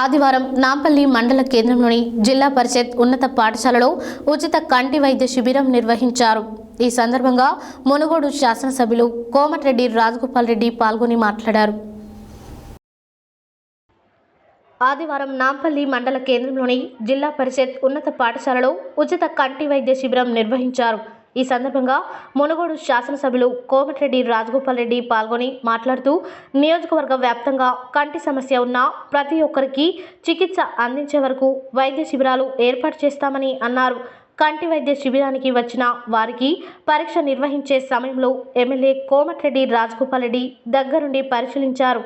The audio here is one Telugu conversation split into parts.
ఆదివారం నాంపల్లి మండల కేంద్రంలోని జిల్లా పరిషత్ ఉన్నత పాఠశాలలో ఉచిత కంటి వైద్య శిబిరం నిర్వహించారు. ఈ సందర్భంగా మునుగోడు శాసనసభ్యులు కోమటిరెడ్డి రాజగోపాల్ రెడ్డి పాల్గొని మాట్లాడారు. ఆదివారం నాంపల్లి మండల కేంద్రంలోని జిల్లా పరిషత్ ఉన్నత పాఠశాలలో ఉచిత కంటి వైద్య శిబిరం నిర్వహించారు. ఈ సందర్భంగా మునుగోడు శాసనసభ్యులు కోమటిరెడ్డి రాజగోపాల్ రెడ్డి పాల్గొని మాట్లాడుతూ నియోజకవర్గ వ్యాప్తంగా కంటి సమస్య ఉన్న ప్రతి ఒక్కరికి చికిత్స అందించే వరకు వైద్య శిబిరాలు ఏర్పాటు చేస్తామని అన్నారు. కంటి వైద్య శిబిరానికి వచ్చిన వారికి పరీక్ష నిర్వహించే సమయంలో ఎమ్మెల్యే కోమటిరెడ్డి రాజగోపాల్ రెడ్డి దగ్గరుండి పరిశీలించారు.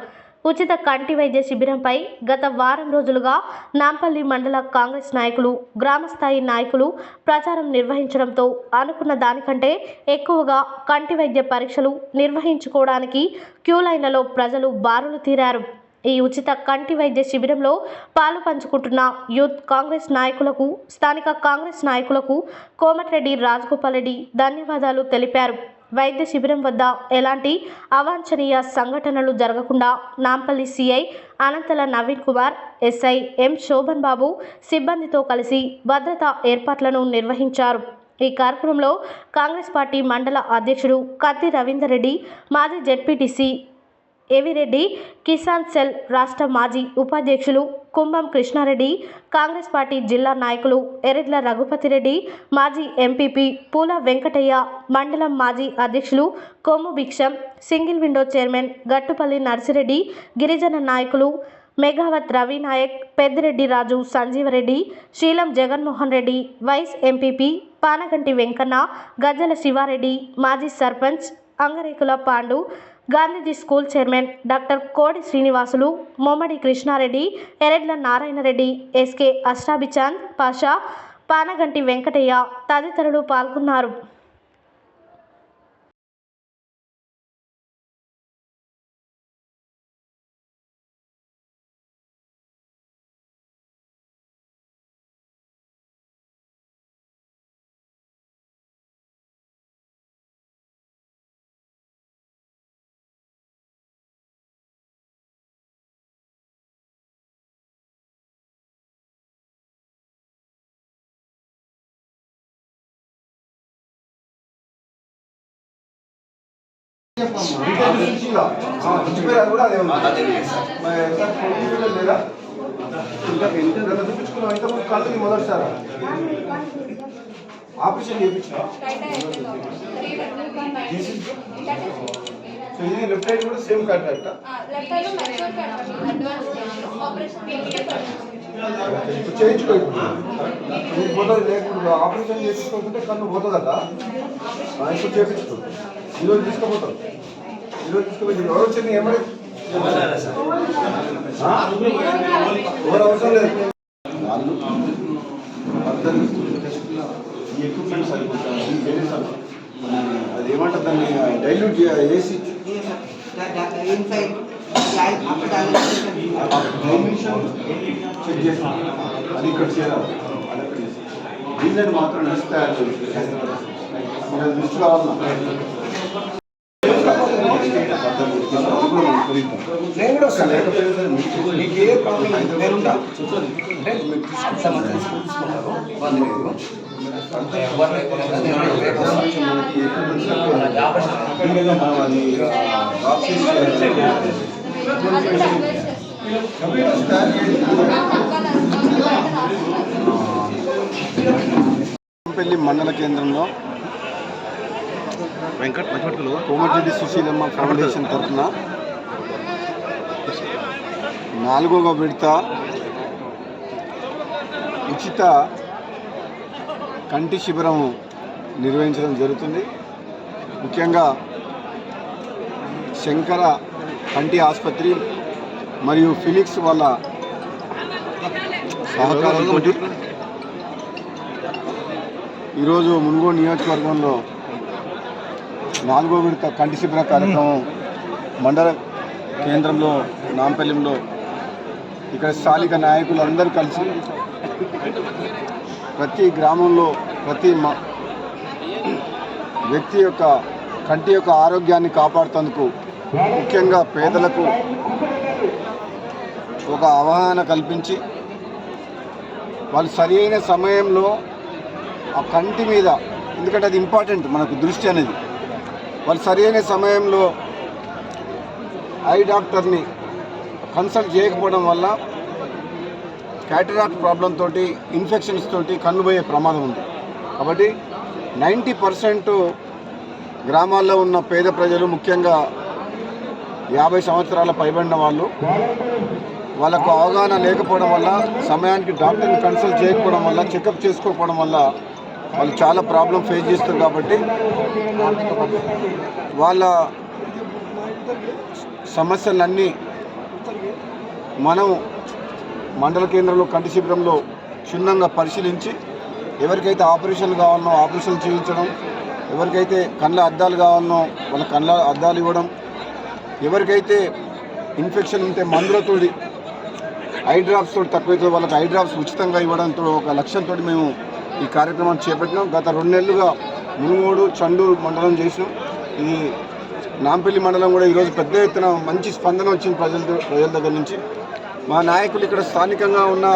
ఉచిత కంటి వైద్య శిబిరంపై గత వారం రోజులుగా నాంపల్లి మండల కాంగ్రెస్ నాయకులు గ్రామస్థాయి నాయకులు ప్రచారం నిర్వహించడంతో అనుకున్న దానికంటే ఎక్కువగా కంటి వైద్య పరీక్షలు నిర్వహించుకోవడానికి క్యూ లైన్లలో ప్రజలు బారులు తీరారు. ఈ ఉచిత కంటి వైద్య శిబిరంలో పాలు పంచుకుంటున్న యూత్ కాంగ్రెస్ నాయకులకు స్థానిక కాంగ్రెస్ నాయకులకు కోమటిరెడ్డి రాజగోపాల్ రెడ్డి ధన్యవాదాలు తెలిపారు. వైద్య శిబిరం వద్ద ఎలాంటి అవాంఛనీయ సంఘటనలు జరగకుండా Nampally CI Anantala Naveen Kumar SI M Shobhan Babu సిబ్బందితో కలిసి భద్రతా ఏర్పాట్లను నిర్వహించారు. ఈ కార్యక్రమంలో కాంగ్రెస్ పార్టీ మండల అధ్యక్షుడు కత్తి రవీందర్ రెడ్డి మాజీ జెడ్పీటీసీ ఏవిరెడ్డి కిసాన్ సెల్ రాష్ట్ర మాజీ ఉపాధ్యక్షులు కుంభం కృష్ణారెడ్డి కాంగ్రెస్ పార్టీ జిల్లా నాయకులు ఎరెడ్ల రఘుపతిరెడ్డి మాజీ ఎంపీపీ పూల వెంకటయ్య మండలం మాజీ అధ్యక్షులు Kommu Bhiksham single window chairman Gattupalli Narsireddy గిరిజన నాయకులు మెగావత్ రవినాయక్ పెద్దిరెడ్డి రాజు సంజీవరెడ్డి శీలం జగన్మోహన్ రెడ్డి వైస్ ఎంపీపీ పానగంటి వెంకన్న గజ్జల శివారెడ్డి మాజీ sarpanch Angarekula Pandu Gandhiji school chairman doctor Kodi Srinivasulu Mommadi Krishnareddy Eredla Narayanareddy SK Ashtabhichand Pasha Panaganti Venkataiah తదితరులు పాల్గొన్నారు. మొదటిసారా ఆపరేషన్ చేయించిన సో ఇది లెఫ్ట్ రైట్ కూడా సేమ్ కాంట్రాక్ట్ ఇప్పుడు చేయించుకో ఇప్పుడు నీకు పోతుంది లేకుండా ఆపరేషన్ చేయించుకోకుంటే కన్ను పోతుందట. ఆ, ఇప్పుడు చేయించుకో. ఈరోజు తీసుకోపోతాం ఈరోజు తీసుకుపోయి ఎవరు వచ్చింది ఏమని ఎవరు అవసరం లేదు. వాళ్ళు ఈ ఎక్విప్మెంట్ సరిపోతుంది అది ఏమంటారు? దాన్ని డైల్యూట్ చేసి చెక్ చేస్తాం. అది ఇక్కడ చేయాలి అది అక్కడ చేస్తాం. దీన్ని మాత్రం నెక్స్ట్ తయారు చేయాలి. దృష్టి కావాలన్నా నేను కూడా వస్తాను నీకు ఏ ప్రాబ్లం నేను ఉంటా అంటే మీరు తీసుకుంటామని తీసుకుంటున్నారు ఇబ్బంది లేదు. పెళ్ళి మండల కేంద్రంలో వెంకట్ కోమటిరెడ్డి సుశీలమ్మ ఫౌండేషన్ తరఫున నాలుగవ విడత ఉచిత కంటి శిబిరం నిర్వహించడం జరుగుతుంది. ముఖ్యంగా శంకర కంటి ఆసుపత్రి మరియు ఫిలిక్స్ వాళ్ళ సహకారంతో ఈరోజు మున్గోడు నియోజకవర్గంలో నాలుగో విడత కంటి శిబిర కార్యక్రమం మండల కేంద్రంలో నాంపల్లిలో ఇక్కడ స్థానిక నాయకులు అందరూ కలిసి ప్రతి గ్రామంలో ప్రతి మ వ్యక్తి యొక్క కంటి యొక్క ఆరోగ్యాన్ని కాపాడుతందుకు ముఖ్యంగా పేదలకు ఒక అవగాహన కల్పించి వాళ్ళు సరైన సమయంలో ఆ కంటి మీద ఎందుకంటే అది ఇంపార్టెంట్ మనకు దృష్టి అనేది వాళ్ళు సరైన సమయంలో ఐ డాక్టర్ని కన్సల్ట్ చేయకపోవడం వల్ల క్యాటరాక్ట్ ప్రాబ్లం తోటి ఇన్ఫెక్షన్స్ తోటి కన్ను పోయే ప్రమాదం ఉంది. కాబట్టి నైంటీ పర్సెంట్ గ్రామాల్లో ఉన్న పేద ప్రజలు ముఖ్యంగా యాభై సంవత్సరాల పైబడిన వాళ్ళు వాళ్ళకు అవగాహన లేకపోవడం వల్ల సమయానికి డాక్టర్ని కన్సల్ట్ చేయకపోవడం వల్ల చెకప్ చేసుకోకపోవడం వల్ల వాళ్ళు చాలా ప్రాబ్లం ఫేస్ చేస్తారు కాబట్టి వాళ్ళ సమస్యలన్నీ మనం మండల కేంద్రంలో కంటి శిబిరంలో క్షుణ్ణంగా పరిశీలించి ఎవరికైతే ఆపరేషన్ కావాలనో ఆపరేషన్ చేయించడం ఎవరికైతే కళ్ళ అద్దాలు కావాలనో వాళ్ళ కళ్ళ అద్దాలు ఇవ్వడం ఎవరికైతే ఇన్ఫెక్షన్ ఉంటే మందులతోటి ఐ డ్రాప్స్ తోటి తక్కువైతే వాళ్ళకి ఐ డ్రాప్స్ ఉచితంగా ఇవ్వడంతో ఒక లక్ష్యంతో మేము ఈ కార్యక్రమాన్ని చేపట్టినాం. గత రెండు నెలలుగా మునుగోడు చండూరు మండలం చేసినాం. ఇది నాంపల్లి మండలం కూడా ఈరోజు పెద్ద ఎత్తున మంచి స్పందన వచ్చింది ప్రజల ప్రజల దగ్గర నుంచి. మా నాయకులు ఇక్కడ స్థానికంగా ఉన్న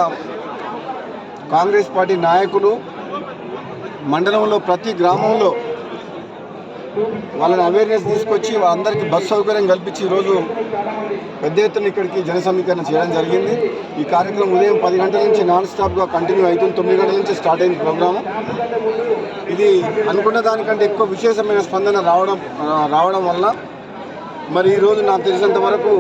కాంగ్రెస్ పార్టీ నాయకులు మండలంలో ప్రతి గ్రామంలో వాళ్ళని అవేర్నెస్ తీసుకొచ్చి అందరికీ బస్సు సౌకర్యం కల్పించి ఈరోజు పెద్ద ఎత్తున ఇక్కడికి జన సమీకరణ చేయడం జరిగింది. ఈ కార్యక్రమం ఉదయం పది గంటల నుంచి నాన్ స్టాప్గా కంటిన్యూ అవుతుంది. తొమ్మిది గంటల నుంచి స్టార్ట్ అయింది ప్రోగ్రాము ఇది అనుకున్న దానికంటే ఎక్కువ విశేషమైన స్పందన రావడం రావడం వల్ల మరి ఈరోజు నాకు తెలిసినంత వరకు